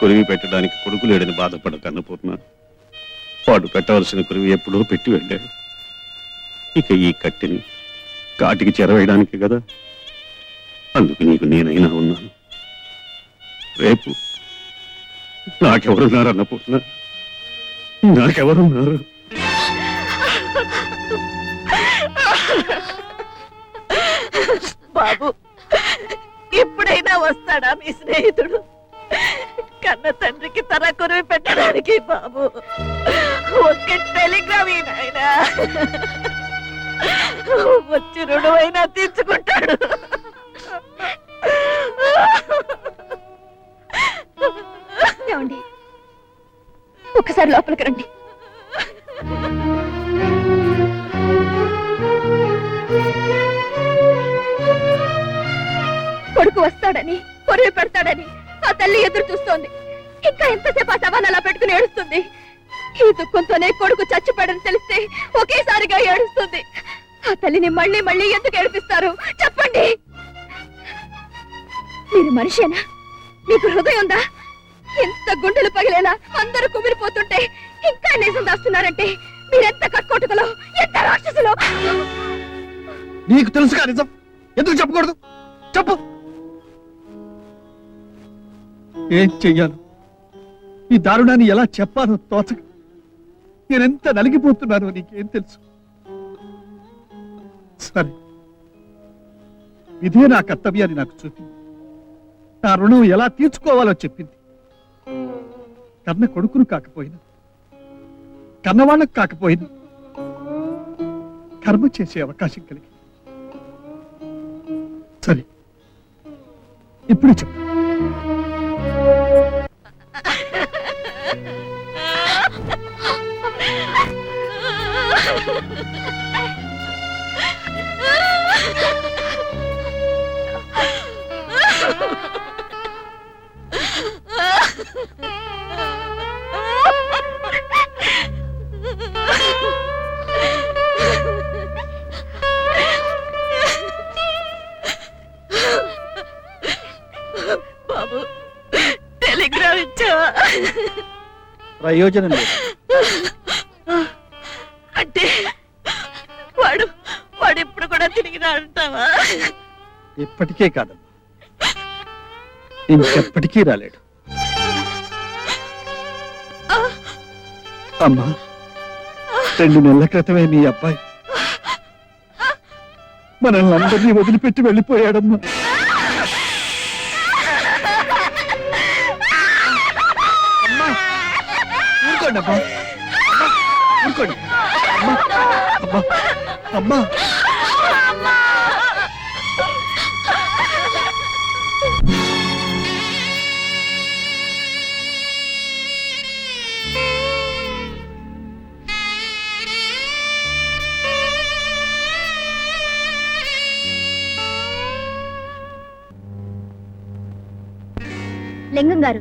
కురివి పెట్టడానికి కొడుకు లేడని బాధపడక అన్నపూర్ణ వాడు పెట్టవలసిన కురివి ఎప్పుడో పెట్టి వెళ్ళాడు. ఇక ఈ కట్టిని కాటికి చెరవేయడానికి కదా? అందుకు నీకు నేనైనా ఉన్నాను. రేపు నాకెవరున్నారు అన్నపూర్ణ? నాకెవరున్నారు? బాబు ఇప్పుడైనా వస్తాడా మీ స్నేహితుడు? కన్న తండ్రికి తన కురివి పెట్టడానికి బాబు. ఒక్క టెలిగ్రామ్ ఆయన. వచ్చి రుణమైనా తీర్చుకుంటాడు. ఒకసారి లోపలికి రండి. కొడుకు వస్తాడని పొరుగు పెడతాడని ఆ తల్లి ఎదురు చూస్తోంది. ఇంకా ఎంతసేపు ఆ శవాన్ని అలా పెట్టుకుని ఏడుస్తుంది? ఈ దుఃఖంతోనే కొడుకు చచ్చిపోయాడని తెలిస్తే ఒకేసారిగా ఏడుస్తుంది. ఆ తల్లిని మళ్ళీ మళ్ళీ ఎందుకు ఏడిపిస్తారు? చెప్పండి. మీరు మనిషేనా? మీకు హృదయం ఉందా? ఎంత గుండెలు పగిలేలా అందరూ కుమిలిపోతుంటే ఇంకా నిజం దాస్తున్నారంటే మీరెంత కక్కోటుకలో ఎంత రాక్షసులో? నీకు తెలుసుగా నిజం? ఎందుకు చెప్పకూడదు? చెప్పు. ఏం చెయ్యాను ఈ దారుణాన్ని ఎలా చెప్పాలో తోచక నేనెంత నలిగిపోతున్నానో నీకేం తెలుసు. సరే ఇదే నా కర్తవ్యాన్ని నాకు చూపింది నా రుణం ఎలా తీర్చుకోవాలో చెప్పింది. కన్న కొడుకును కాకపోయినా కన్నవాళ్ళకు కాకపోయినా కర్మ చేసే అవకాశం కలిగి సరే ఇప్పుడు చెప్పు. బాబు టెలిగ్రామ్ ప్రయోజనం లేదు. అంటే వాడు వాడు ఇప్పుడు కూడా తిరిగి రాంటావా ఇప్పటికే కాదమ్మా. ఇంకెప్పటికీ రాలేడు. అమ్మా రెండు నెలల క్రితమే నీ అబ్బాయి మనల్ని అందరినీ వదిలిపెట్టి వెళ్ళిపోయాడమ్మా. అమ్మా, ఊరుకోండి అమ్మా. అమ్మా, ఊరుకోండి. అమ్మా అమ్మా అమ్మా. లింగం గారు.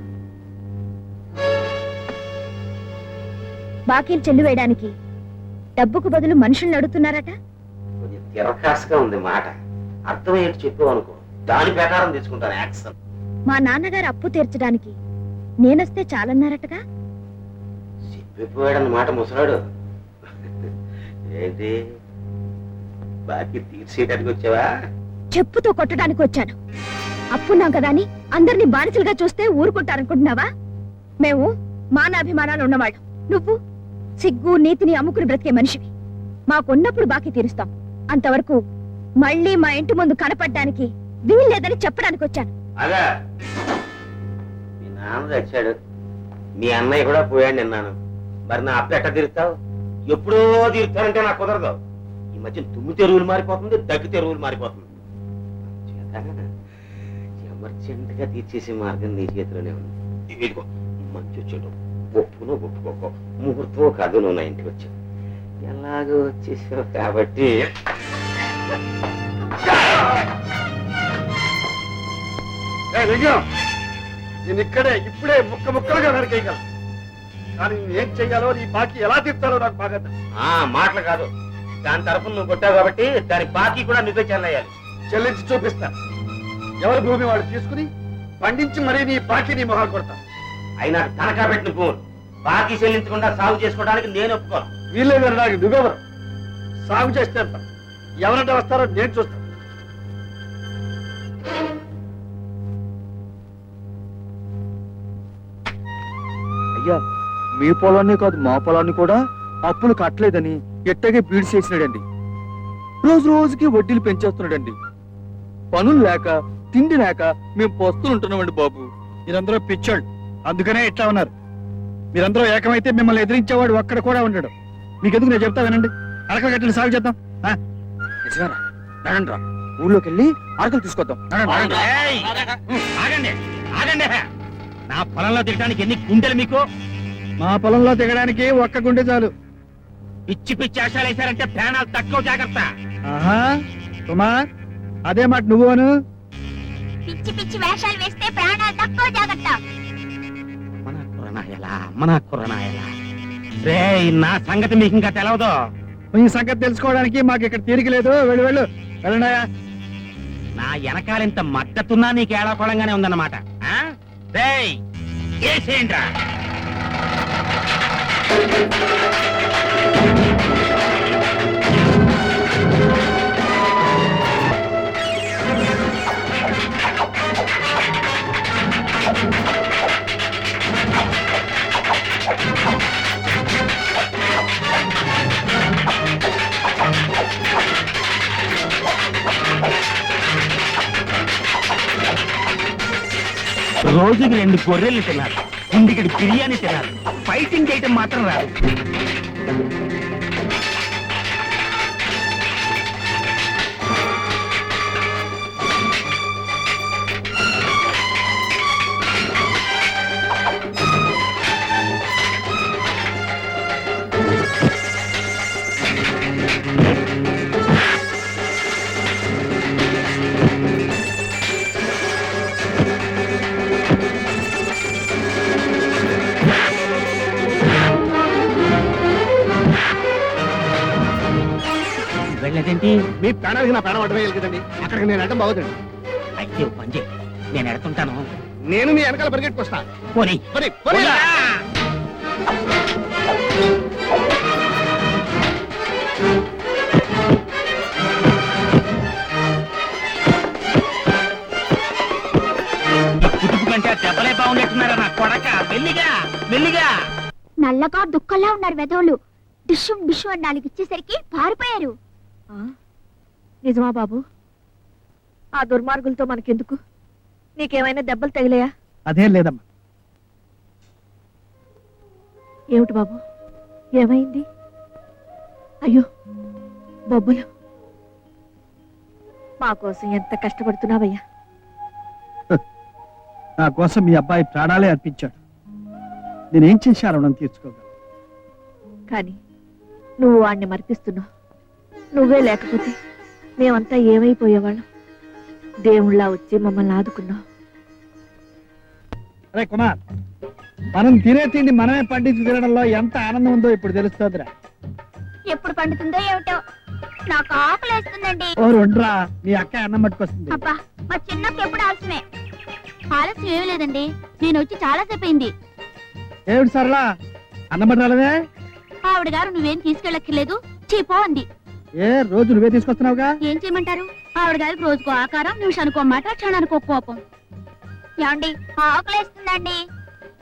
బాకీలు చెల్లి వేయడానికి డబ్బుకు బదులు మనుషుల్ని అడుగుతున్నారట? కొంచెం తిరకాసుగా ఉంది మాట. అర్థమయ్యేట్టు చెప్పావు అనుకో. దాని ప్రకారం తీసుకుంటాను యాక్షన్. మా నాన్నగారు అప్పు తీర్చడానికి నేనొస్తే చాలన్నారటగా? చెప్పిపోయాడన్న మాట ముసలాడు. ఏంటి? బాకీ తీర్చేయడానికి వచ్చావా? చెప్పుతో కొట్టడానికి వచ్చాను. అప్పున్నాం కదా అని అందరినీ బానిసలుగా చూస్తే ఊరుకుంటారనుకుంటున్నావా? మేము మానాభిమానాలు ఉన్నవాళ్ళం. నువ్వు? సిగ్గు నీతిని అమ్ముకుని బ్రతికే మనిషివి. మాకున్నప్పుడు బాకీ తీరుస్తాం. అంతవరకు మళ్ళీ మా ఇంటి ముందు కనపడడానికి వీల్లేదని చెప్పడానికి వచ్చాను. అగా మీ నాన్న తెచ్చాడు. మీ అన్నయ్య కూడా పోయాడు నిన్నాను. మరి నా అప్పు ఎట్ట తీరుతావు ఎప్పుడో తీరుతానంటే నాకు కుదరదు. ఈ మధ్య తుమ్మి తెరువులు మారిపోతుంది దగ్గు తెరువులు మారిపోతుంది. ఎమర్జెంట్గా తీర్చేసే మార్గం నీ చేతిలోనే ఉంది. ఇదిగో మంచి వచ్చేటప్పుడు ఒప్పును ఒప్పుకోకో ముహూర్తం కాదు నువ్వు నా ఇంటికి వచ్చావు. ఎలాగో వచ్చేసావు కాబట్టి. లింగం నేను ఇక్కడే ఇప్పుడే ముక్క ముక్కలుగా నరికేయగలను. కానీ ఏం చెయ్యాలో నీ బాకీ ఎలా తీర్చాలో నాకు బాగా మాటలు కాదు. దాని తరఫున నువ్వు కొట్టావు కాబట్టి దాని బాకీ కూడా నువ్వే చెల్లేయాలి. చెల్లించి చూపిస్తా. ఎవరి భూమి వాడు తీసుకుని పండించి మరీ నీ బాకీ నీ మొహాలు కొడతా అయినా తనఖా పెట్టిన భూములు బాకీ చెల్లించకుండా సాగు చేసుకోవడానికి నేను ఒప్పుకోను. వీళ్ళే నాకు నువ్వెవరు సాగు చేస్తే? ఎవరంటే వస్తారో నేను చూస్తాను. అయ్యా మీ పొలాన్ని కాదు మా పొలాన్ని కూడా అప్పులు కట్టలేదని ఎట్టగే బీడు చేసినాడండి. రోజు రోజుకి వడ్డీలు పెంచేస్తున్నాడండి. పనులు లేక తిండి లేక మేము పస్తులు ఉంటున్నామండి బాబు. మీరందరూ పిచ్చోళ్ళు. అందుకనే ఇట్లా ఉన్నారు. మీరందరూ ఏకమైతే మిమ్మల్ని ఎదిరించేవాడు ఒక్కడ కూడా ఉండడు. మీకెందుకు నేను చెప్తా వినండి. అరకల గట్టిని సాగు చేద్దాం. ఆ, నిజమేనా? నడండి రా. ఊళ్ళోకి వెళ్ళి ఆకలి తీసుకొద్దాం! ఆగండి ఆగండి. నా పొలంలో తిరగడానికి ఎన్ని గుండెలు మీకు? మా పొలంలో దిగడానికి ఒక్క గుండె చాలు. పిచ్చి పిచ్చి ఆశాలు వేశారంటే ప్రాణాలు తక్కువ జాగ్రత్త. ఆహా కుమార్ అదే మాట నువ్వును పిచ్చి పిచ్చి వేషాలు వేస్తే ప్రాణాలు తక్కువ జాగ్రత్త. మన కురనాయలా మన కురనాయలా రే నా సంగతి మీకు ఇంకా తెలవదు. ఈ సంగతి తెలుసుకోవడానికి మాకు ఇక్కడ తీరిక లేదు. వెళ్ళు వెళ్ళు. వెళ్ళండాయా నా వెనకాలింత మద్దతున్నా నీకు ఏడాకోళంగానే ఉందన్నమాట. ఆ? రోజుకి రెండు గొర్రెలు తినాలి. ఇంటికి బిర్యానీ తినాలి. ఫైటింగ్ చేయటం మాత్రం రాదు. వెళ్ళదేంటి మీ ప్రాణానికి నా ప్రాణం అడ్డమే కదండి అక్కడికి నేను అడ్డం బాగుతుంది అయ్యో పంజే నేను ఎడుతుంటాను. నేను మీ వెనకాల పరిగెట్టుకొస్తా పోనీ. పోనీ, పోనీరా. ఈ కుటుంబ కంటే ఆ దెబ్బలే బాగున్నట్టున్నారా నా కొడక? మెల్లిగా మెల్లిగా. నల్లగా దుఃఖంలా ఉన్నారు వెధవులు డిషు డిషు అని నాలుగు ఇచ్చేసరికి పారిపోయారు. నిజమా బాబు? ఆ దుర్మార్గులతో మనకెందుకు? నీకేమైనా దెబ్బలు తగిలాయా? అదేం లేదమ్మా. ఏమిటి బాబు? ఏమైంది? అయ్యో బొబ్బులు. మా కోసం ఎంత కష్టపడుతున్నావయ్యా? నా కోసం మీ అబ్బాయి ప్రాణాలే అర్పించాడు. నేనేం చేశాను రుణం తీర్చుకోగలను కానీ నువ్వు వాణ్ణి మరిపిస్తున్నావు. నువ్వే లేకపోతే మేమంతా ఏమైపోయేవాళ్ళం? దేవుళ్ళ వచ్చి మమ్మల్ని ఆదుకున్నావు. అరే కుమార్ మనం తినే తిండి మనమే పండించి తినడంలో ఎంత ఆనందం ఉందో ఇప్పుడు తెలుస్తుందిరా. ఎప్పుడు పండుతుందో ఏమిటో నాకు ఆకలి వేస్తుందండి ఓ రెండ్రా మీ అక్క అన్నం పట్టుకొస్తుంది. అబ్బా మా చిన్నప్పుడు ఎప్పుడు ఆలస్యమే. ఆలస్యం ఏమీ లేదండి నేను వచ్చి చాలా సేపు అయింది. ఏమిటి సరళా అన్నం పట్టాలనే ఆవిడ గారు నువ్వేం తీసుకెళ్ళక్కర్లేదు చీపో అంది. ఏ రోజు నువ్వే తీసుకొస్తున్నావుగా? ఏం చేయమంటారు? ఆవిడ గారికి రోజుకో ఆకారం నిమిషానికో మాట క్షణానికో కోపం. ఏమండి ఆకలేస్తుందండి.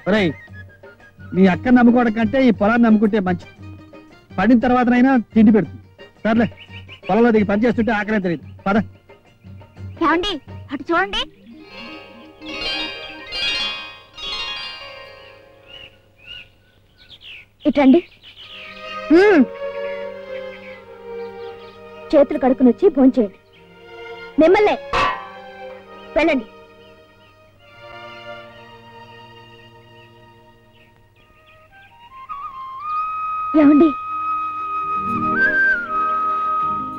ఒరేయ్ మీ అక్క నమ్ముకోవడం కంటే ఈ పొలాన్ని నమ్ముకుంటే మంచిది. పడిన తర్వాతనైనా తిండి పెడుతుంది. సర్లే పొలంలో దిగి పని చేస్తుంటే ఆకలే తెలియదు. పద. ఏమండి అటు చూడండి. ఇటండి చేతులు కడుకుని వచ్చి భోంచేయండి. మిమ్మల్నే. వెళ్ళండి. ఏమండి?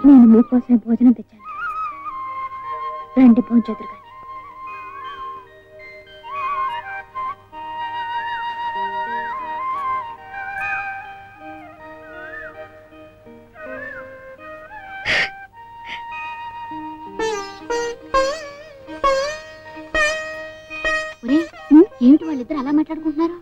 నేను మీకోసమే భోజనం తెచ్చాను. రండి భోంచేతురు కానీ మాట్లాడుకుంటున్నారు